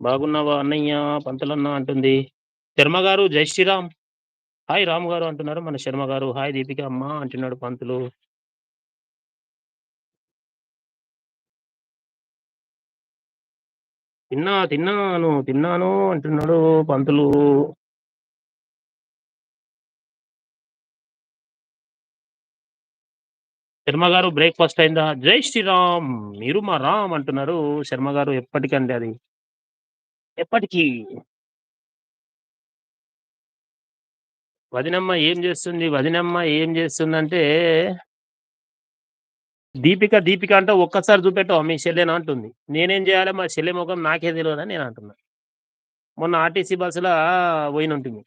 బాగున్నావా అన్నయ్య? పంతులన్న అంటుంది. శర్మ గారు జై శ్రీరామ్. హాయ్ రాము గారు అంటున్నారు మన శర్మ గారు. హాయ్ దీపిక అమ్మ అంటున్నాడు పంతులు. తిన్నా తిన్నాను తిన్నాను అంటున్నాడు పంతులు. శర్మ గారు బ్రేక్ఫాస్ట్ అయిందా? జై శ్రీరామ్ మీరు మా రామ్ అంటున్నారు శర్మ గారు ఎప్పటికండి అది? ఎప్పటికీ. వదినమ్మ ఏం చేస్తుంది? వదినమ్మ ఏం చేస్తుందంటే దీపిక దీపిక అంటే ఒక్కసారి చూపెట్టావు? మీ చెల్లెనా అంటుంది. నేనేం చేయాలి మా చెల్లె ముఖం నాకే తెలియదని నేను అంటున్నా. మొన్న ఆర్టీసీ బస్సులో పోయిన ఉంటుంది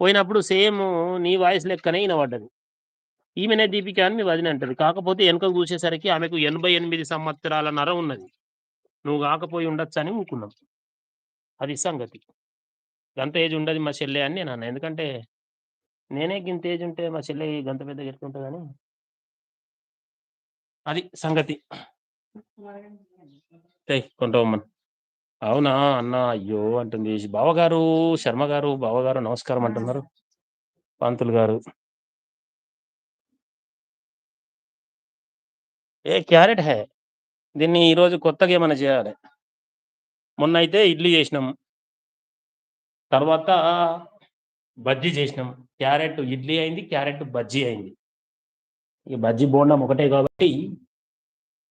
పోయినప్పుడు సేమ్ నీ వాయిస్ లెక్కనే వినబడ్డది. ఈమెనే దీపిక అని మీ వదిన అంటది. కాకపోతే వెనుక చూసేసరికి ఆమెకు ఎనభై ఎనిమిది సంవత్సరాల నర ఉన్నది. నువ్వు కాకపోయి ఉండొచ్చు అని ఊరుకున్నావు అది సంగతి. గంత ఏజ్ ఉండదు మా చెల్లె అని నేను అన్నా. ఎందుకంటే నేనే గింత ఏజ్ ఉంటే మా చెల్లె గంత పెద్ద ఎట్లుంటుందని అది సంగతి. కొంటవమ్మన్. అవునా? అన్న అయ్యో! అంటుంది బావగారు శర్మ గారు బావగారు నమస్కారం అంటున్నారు. పంతులు గారు. ఏ క్యారెట్ హే? దీన్ని ఈరోజు కొత్తగా ఏమైనా చేయాలి? మొన్న అయితే ఇడ్లీ చేసినాం. తర్వాత బజ్జీ చేసినాం. క్యారెట్ ఇడ్లీ అయింది క్యారెట్ బజ్జీ అయింది. ఈ బజ్జీ బోండం ఒకటే కాబట్టి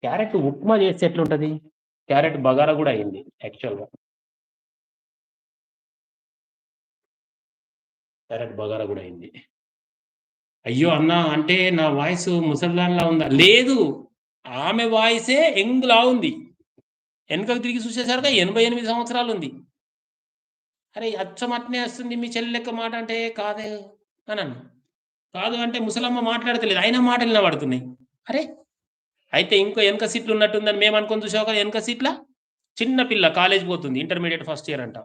క్యారెట్ ఉప్మా చేస్తే ఎట్లుంటుంది? క్యారెట్ బగారా కూడా అయింది యాక్చువల్గా. క్యారెట్ బగారా కూడా అయింది. అయ్యో అన్న అంటే నా వాయిస్ ముసల్దాన్లా ఉందా? లేదు. ఆమె వాయిసే ఎంగ్లా ఉంది. వెనుకకు తిరిగి చూసేసరికి ఎనభై ఎనిమిది సంవత్సరాలు ఉంది. అరే అచ్చమట్నే వస్తుంది మీ చెల్లి లెక్క మాట అంటే కాదే అని కాదు అంటే ముసలమ్మ మాట్లాడతలేదు అయినా మాటలు నిలబడుతున్నాయి అరే అయితే ఇంకో వెనక సీట్లు ఉన్నట్టుందని మేము అనుకుని చూసావు కదా వెనక సీట్ల? చిన్న పిల్ల కాలేజ్ పోతుంది ఇంటర్మీడియట్ ఫస్ట్ ఇయర్ అంట.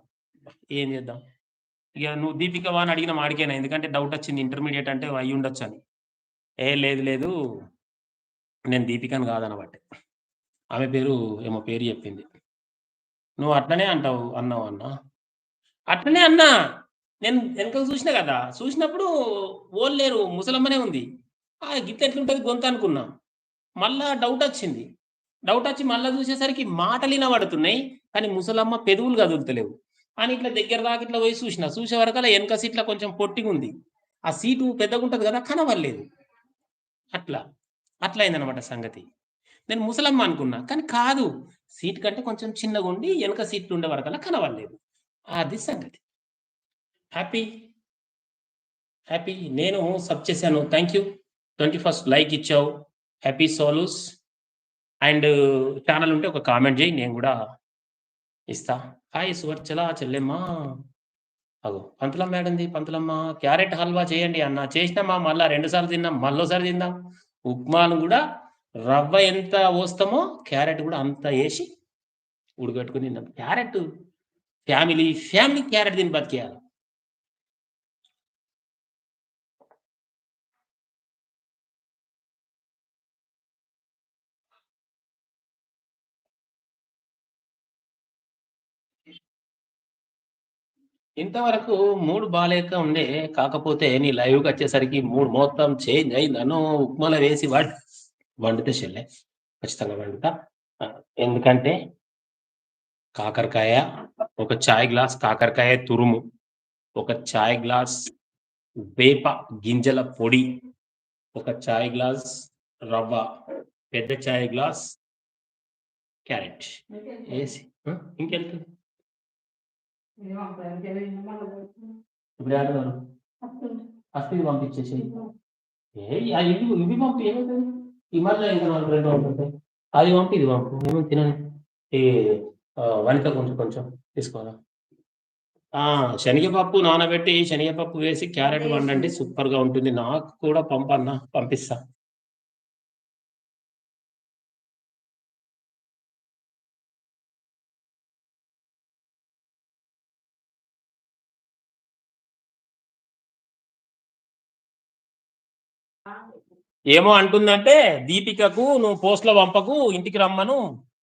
ఏం చేద్దాం? ఇక నువ్వు దీపిక వాని అడిగిన మాడికేనా? ఎందుకంటే డౌట్ వచ్చింది ఇంటర్మీడియట్ అంటే అయ్యి ఉండొచ్చు అని ఏ లేదు లేదు నేను దీపికను కాదనబట్టే. ఆమె పేరు ఏమో పేరు చెప్పింది. నువ్వు అట్లనే అంటావు అన్నావు అన్న. అట్లనే అన్నా! నేను వెనక చూసిన కదా! చూసినప్పుడు ఓళ్ళు లేరు ముసలమ్మనే ఉంది. ఆ గిత్త ఎట్లుంటుంది గొంత అనుకున్నా. మళ్ళా డౌట్ వచ్చింది. డౌట్ వచ్చి మళ్ళీ చూసేసరికి మాటలు వినబడుతున్నాయి కానీ ముసలమ్మ పెదవులు కదులుతలేవు. అని ఇట్లా దగ్గర దాకా ఇట్లా పోయి చూసిన చూసే వరకు అలా వెనక సీట్ల కొంచెం పొట్టిగా ఉంది. ఆ సీటు పెద్దగా ఉంటుంది కదా! కనవలేదు అట్లా. అట్లా అయిందనమాట సంగతి. నేను ముసలమ్మ అనుకున్నా కానీ కాదు. సీట్ కంటే కొంచెం చిన్నగా ఉండి వెనక సీట్లు ఉండే వరకల్లా కనవలేదు అది సంగతి. హ్యాపీ. హ్యాపీ. నేను సబ్ చేశాను. Thank you. Twenty first like ఇచ్చావు. హ్యాపీ సోలూస్. అండ్ ఛానల్ ఉంటే ఒక కామెంట్ చేయి నేను కూడా ఇస్తా. హాయ్ సువర్చల చెల్లెమ్మ. అగో పంతులమ్మ ఏడంది? పంతులమ్మ క్యారెట్ హల్వా చేయండి అన్న. చేసినామా మళ్ళా రెండు సార్లు తిన్నాం. మళ్ళోసారి తిందాం. ఉప్మాను కూడా రవ్వ ఎంత పోస్తామో క్యారెట్ కూడా అంత వేసి ఉడకట్టుకుని తిన్నాం క్యారెట్ ఫ్యామిలీ ఫ్యామిలీ క్యారెట్ తిని బతికేయాలి. ఇంతవరకు మూడు బాలేక ఉండే కాకపోతే నీ లైవ్కి వచ్చేసరికి మూడు మొత్తం చేంజ్ అయిందను నన్ను ఉప్మాలో వేసి వాడి వండితే చెల్లె. ఖచ్చితంగా వండుతా. ఎందుకంటే కాకరకాయ ఒక చాయ్ గ్లాస్ కాకరకాయ తురుము ఒక చాయ్ గ్లాస్ వేప గింజల పొడి ఒక చాయ్ గ్లాస్ రవ్వ పెద్ద చాయ్ గ్లాస్ క్యారెట్. వేసి ఇంకెళ్తుంది ఇప్పుడు ఆడదాను అస్తి పంపించేసి ఇవి పంపి ఏమవుతుంది ఈ మధ్య ఇంకా నాలుగు రెండు పంపుతాయి అది పంపి ఇది పంపు. ఏమో తినని ఈ వనిత కొంచెం కొంచెం తీసుకోవాలా? శనగపప్పు నానబెట్టి శనగపప్పు వేసి క్యారెట్ వండండి. సూపర్గా ఉంటుంది. నాకు కూడా పంపన్న పంపిస్తా. ఏమో అంటుందంటే దీపికకు నువ్వు పోస్ట్ల పంపకు ఇంటికి రమ్మను.